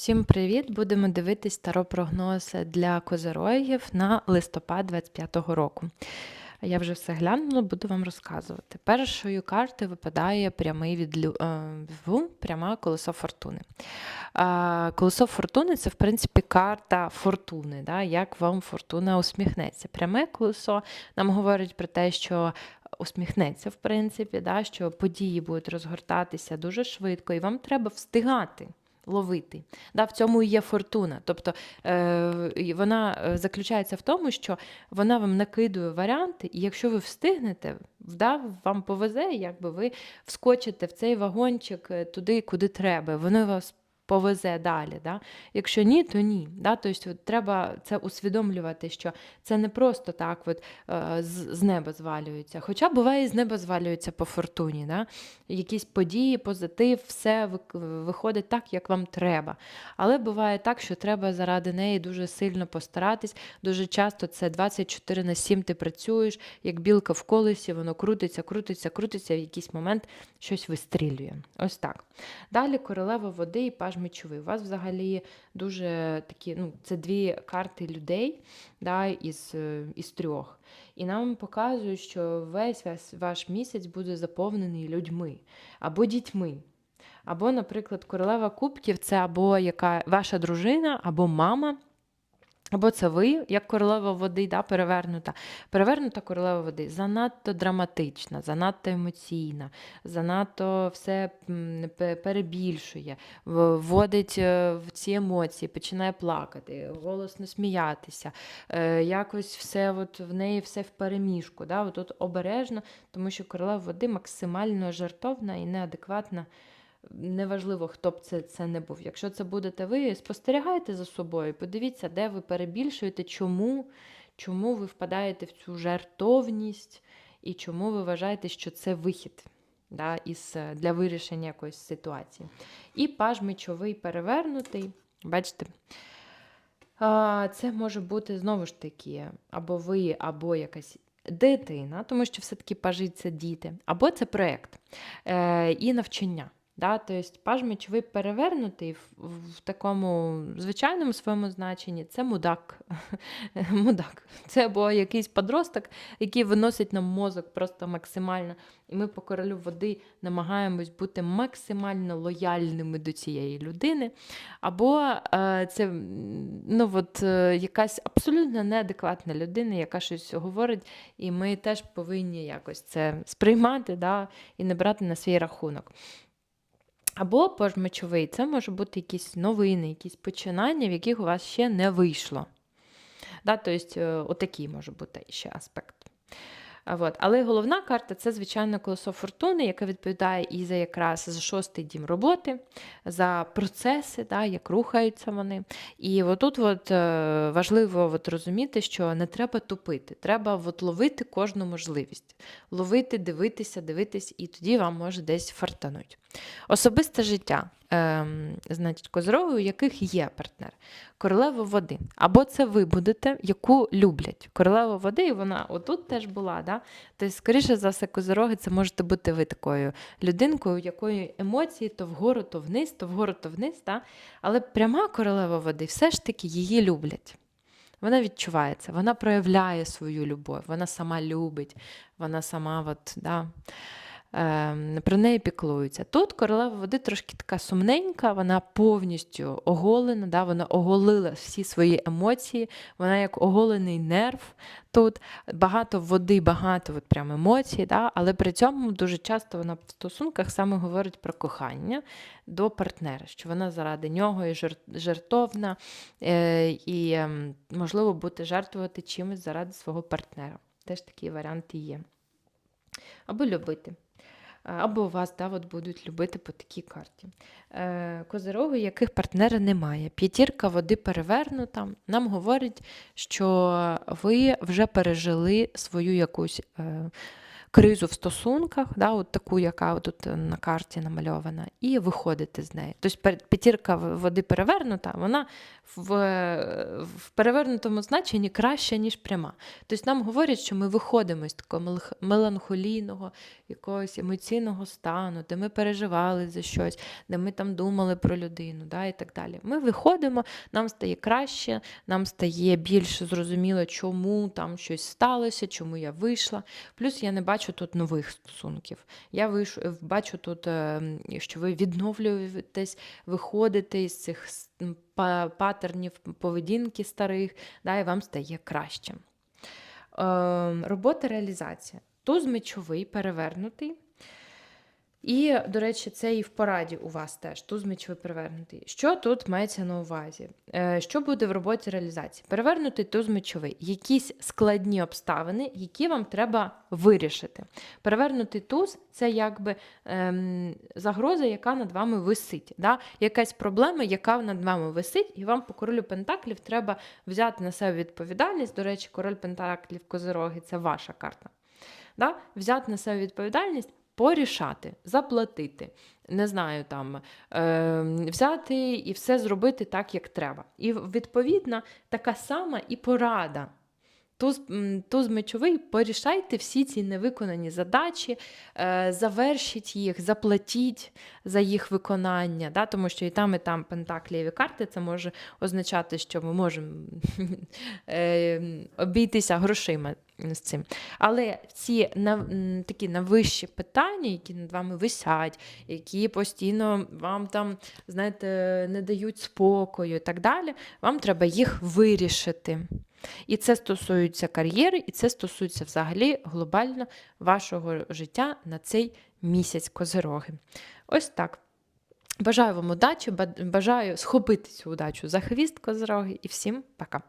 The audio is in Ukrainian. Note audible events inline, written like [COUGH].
Всім привіт! Будемо дивитись таропрогноз для козирогів на листопад 25-го року. Я вже все глянула, буду вам розказувати. Першою карти випадає прямий відлю... е, пряма колесо фортуни. Колесо фортуни це, в принципі, карта фортуни, да? як вам фортуна усміхнеться. Пряме колесо нам говорить про те, що усміхнеться, в принципі, да? що події будуть розгортатися дуже швидко, і вам треба встигати. Ловити. Да, в цьому і є фортуна. Тобто е, вона е, заключається в тому, що вона вам накидує варіанти, і якщо ви встигнете, да, вам повезе, якби ви вскочите в цей вагончик е, туди, куди треба. Вони вас повезе далі. Да? Якщо ні, то ні. Да? Тобто от, треба це усвідомлювати, що це не просто так от, е, з, з неба звалюється. Хоча буває, і з неба звалюється по фортуні. Да? Якісь події, позитив, все виходить так, як вам треба. Але буває так, що треба заради неї дуже сильно постаратись. Дуже часто це 24 на 7 ти працюєш, як білка в колесі, воно крутиться, крутиться, крутиться, в якийсь момент щось вистрілює. Ось так. Далі королева води і паж мечовий. У вас взагалі дуже такі, ну, це дві карти людей да, із, е, із трьох. І нам показують, що весь ваш, ваш місяць буде заповнений людьми або дітьми. Або, наприклад, королева кубків це або яка ваша дружина, або мама. Або це ви, як королева води, да, перевернута. Перевернута королева води занадто драматична, занадто емоційна, занадто все перебільшує, вводить е, в ці емоції, починає плакати, голосно сміятися. Е, Якось все от в неї все в переміжку. Да? От тут обережно, тому що королева води максимально жартовна і неадекватна. Неважливо, хто б це, це не був. Якщо це будете ви, спостерігайте за собою, подивіться, де ви перебільшуєте, чому, чому ви впадаєте в цю жартовність і чому ви вважаєте, що це вихід да, із, е, для вирішення якоїсь ситуації. І паж мечовий перевернутий, бачите, це може бути знову ж таки, або ви, або якась дитина, тому що все-таки це діти, або це проєкт е, і навчання. Да? Тобто паж мечовий перевернутий в, в такому звичайному своєму значенні це мудак. [LAUGHS] мудак. Це або якийсь подросток, який виносить нам мозок просто максимально. І ми по королю води намагаємось бути максимально лояльними до цієї людини. Або е, це ну, от, е, якась абсолютно неадекватна людина, яка щось говорить, і ми теж повинні якось це сприймати да, і не брати на свій рахунок. Або пожмечовий, це може бути якісь новини, якісь починання, в яких у вас ще не вийшло. Да, тобто, отакий може бути ще аспект. От. Але головна карта це, звичайно, колесо фортуни, яке відповідає і за якраз за шостий дім роботи, за процеси, да, як рухаються вони. І отут от, е, важливо от розуміти, що не треба тупити, треба от ловити кожну можливість. Ловити, дивитися, дивитись, і тоді вам може десь фартануть. Особисте життя. Ем, значить, козороги, у яких є партнер. Королева води. Або це ви будете, яку люблять. Королева води, і вона отут теж була. Да? Тобто, скоріше за все, козороги, це можете бути ви такою людинкою, у якої емоції то вгору, то вниз, то вгору, то вниз. Да? Але пряма королева води все ж таки її люблять. Вона відчувається, вона проявляє свою любов, вона сама любить, вона сама от, да, про неї піклуються. Тут королева води трошки така сумненька, вона повністю оголена, да, вона оголила всі свої емоції, вона як оголений нерв. Тут багато води, багато от прям емоцій, да, але при цьому дуже часто вона в стосунках саме говорить про кохання до партнера, що вона заради нього і жертовна, е, і ем, можливо бути жертвувати чимось заради свого партнера. Теж такі варіанти є. Або любити. А, Або вас да, от будуть любити по такій карті. Е, Козироги, яких партнера немає. П'ятірка води перевернута, нам говорить, що ви вже пережили свою якусь е, кризу в стосунках, да, от таку, яка тут на карті намальована, і виходити з неї. Тобто п'ятірка води перевернута, вона в, в перевернутому значенні краща, ніж пряма. Тобто нам говорять, що ми виходимо з такого меланхолійного, якогось емоційного стану, де ми переживали за щось, де ми там думали про людину, да, і так далі. Ми виходимо, нам стає краще, нам стає більш зрозуміло, чому там щось сталося, чому я вийшла. Плюс я не бачу тут нових стосунків. Я виш... бачу тут, е, що ви відновлюєтесь, виходите із цих патернів поведінки старих, да, і вам стає краще. Е, робота реалізація. Туз мечовий перевернутий. І, до речі, це і в пораді у вас теж туз мечовий перевернутий. Що тут мається на увазі? Е, Що буде в роботі реалізації? Перевернутий туз мечовий. Якісь складні обставини, які вам треба вирішити. Перевернутий туз це якби ем, загроза, яка над вами висить. Да? Якась проблема, яка над вами висить, і вам по королю Пентаклів треба взяти на себе відповідальність. До речі, король Пентаклів Козироги це ваша карта. Да? Взяти на себе відповідальність, порішати, заплатити, не знаю, там, е, взяти і все зробити так, як треба. І відповідна така сама і порада. Туз, туз мечовий, порішайте всі ці невиконані задачі, е, завершіть їх, заплатіть за їх виконання, да? тому що і там, і там пентаклієві карти це може означати, що ми можемо [LAUGHS] е, обійтися грошима з цим. Але ці на, такі найвищі питання, які над вами висять, які постійно вам там, знаєте, не дають спокою і так далі, вам треба їх вирішити. І це стосується кар'єри, і це стосується взагалі глобально вашого життя на цей місяць козироги. Ось так. Бажаю вам удачі, бажаю схопити цю удачу за хвіст козироги і всім пока.